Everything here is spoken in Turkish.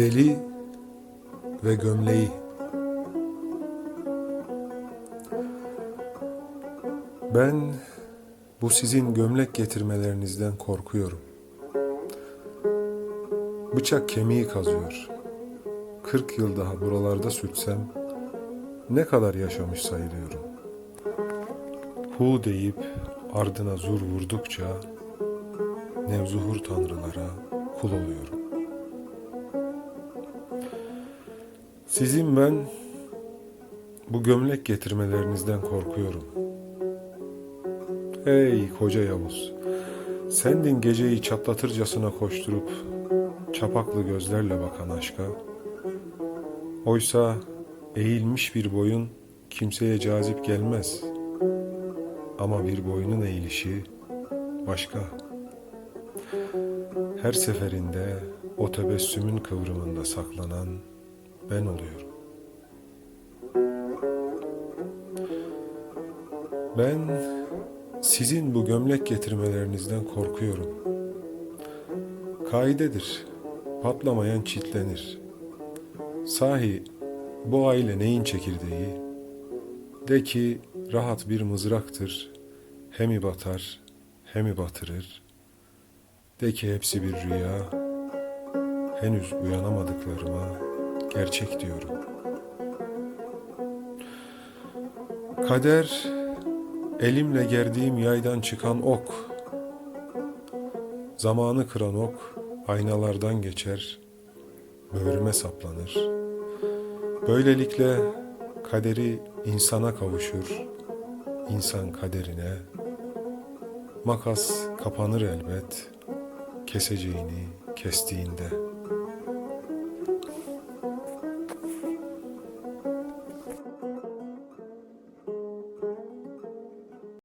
Deli ve gömleği. Ben bu sizin gömlek getirmelerinizden korkuyorum. Bıçak kemiği kazıyor. Kırk yıl daha buralarda sürtsem ne kadar yaşamış sayılıyorum. Hu deyip ardına zur vurdukça nevzuhur tanrılara kul oluyorum. Sizin ben bu gömlek getirmelerinizden korkuyorum. Ey koca Yavuz, sendin geceyi çatlatırcasına koşturup çapaklı gözlerle bakan aşka. Oysa eğilmiş bir boyun kimseye cazip gelmez. Ama bir boynun eğilişi başka. Her seferinde o tebessümün kıvrımında saklanan ben oluyorum. Ben sizin bu gömlek getirmelerinizden korkuyorum. Kaidedir. Patlamayan çitlenir. Sahi bu aile neyin çekirdeği? De ki rahat bir mızraktır. Hemi batar, hemi batırır. De ki hepsi bir rüya. Henüz uyanamadıklarıma gerçek diyorum. Kader elimle gerdiğim yaydan çıkan ok. Zamanı kıran ok aynalardan geçer, böğrüme saplanır. Böylelikle kaderi insana kavuşur, insan kaderine. Makas kapanır elbet, keseceğini kestiğinde.''